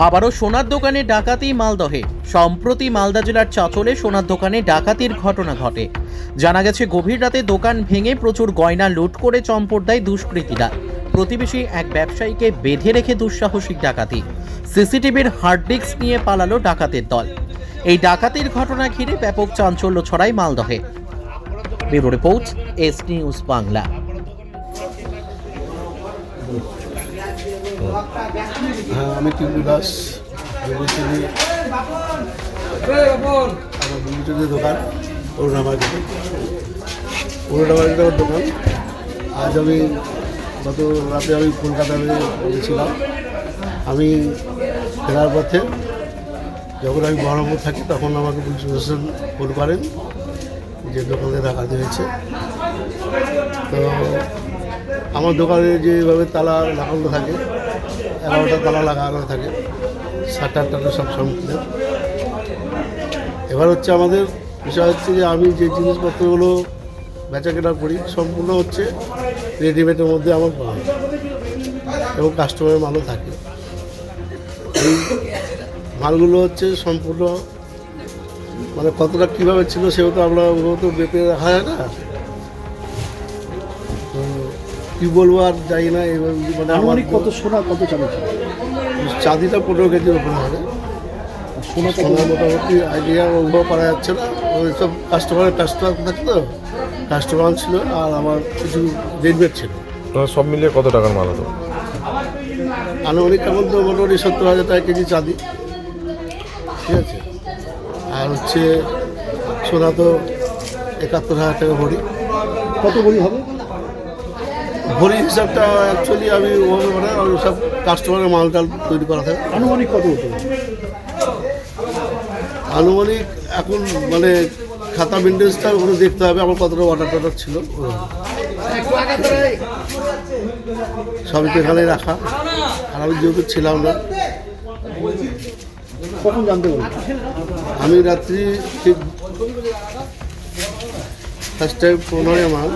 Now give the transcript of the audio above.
আবারও সোনার দোকানে ডাকাতি মালদহে। সম্প্রতি মালদা জেলার চাচলে সোনার দোকানে ডাকাতির ঘটনা ঘটে। জানা গেছে, গভীর রাতে দোকান ভেঙে প্রচুর গয়না লুট করে চম্পট দেয় দুষ্কৃতীরা। প্রতিবেশী এক ব্যবসায়ীকে বেঁধে রেখে দুঃসাহসিক ডাকাতি। সিসিটিভির হার্ড ডিস্ক নিয়ে পালালো ডাকাতের দল। এই ডাকাতির ঘটনা ঘিরে ব্যাপক চাঞ্চল্য ছড়ায় মালদহে। Bureau report, S news Bangla. হ্যাঁ আমি টিপু দাস বিভূতিদি আমার বিভূতিদি দোকান অরুণা মার্কেটে অরুণা মার্কেটে আমার দোকান। আজ আমি গত রাতে আমি কলকাতায় গেছিলাম আমি ফেরার পথে যখন আমি বহরমপুর থাকি, তখন আমাকে পুলিশ প্রশাসন ফোন করেন যে দোকানে ডাকাতি হয়েছে। তো আমার দোকানে যেভাবে তালা লাগানো থাকে, এগারোটা তালা লাগানো থাকে, সাতটা আটটা সব সম্পূর্ণ এবার হচ্ছে আমাদের বিষয় হচ্ছে যে আমি যে জিনিসপত্রগুলো বেচা কেনা করি, সম্পূর্ণ হচ্ছে রেডিমেডের মধ্যে আমার পাওয়া। এবং কাস্টমারের মালও থাকে এই মালগুলো হচ্ছে সম্পূর্ণ মানে কতটা কীভাবে ছিল সেও তো আমরা ওগুলো তো বেপে রাখা যায় না কী বলব আর জানি না এবার মানে আমার কত সোনা কত চাঁদি ছিল? চাঁদিটা পনেরো কেজির ওপরে হবে। সোনা সোনা মোটামুটি আইডিয়া ওগুলো পারা যাচ্ছে না। ওই সব কাস্টমারের কাস্টমার থাকে তো? কাস্টমার ছিল আর আমার কিছু রেডমেড ছিল। সব মিলিয়ে কত টাকার মাল হতো? আনুমানিক এখন তো মোটামুটি সত্তর হাজার টাকা কেজি চাঁদি। ঠিক আছে? আর হচ্ছে সোনা তো একাত্তর হাজার টাকা ভরি। কত ভরি হবে? ভরি হিসাবটা অ্যাকচুয়ালি আমি ওভাবে মানে ওই সব কাস্টমারের মাল টাল তৈরি করা থাকে। আনুমানিক কত হতো? আনুমানিক এখন মানে খাতা মেনটেন্সটা ওখানে দেখতে হবে আমার কতটা অর্ডার টর্ডার ছিল। সবই তো এখানে রাখা। আর আমি যেহেতু ছিলাম না কখন জানতে আমি রাত্রি ঠিক ফার্স্ট টাইম পনেরোই মাল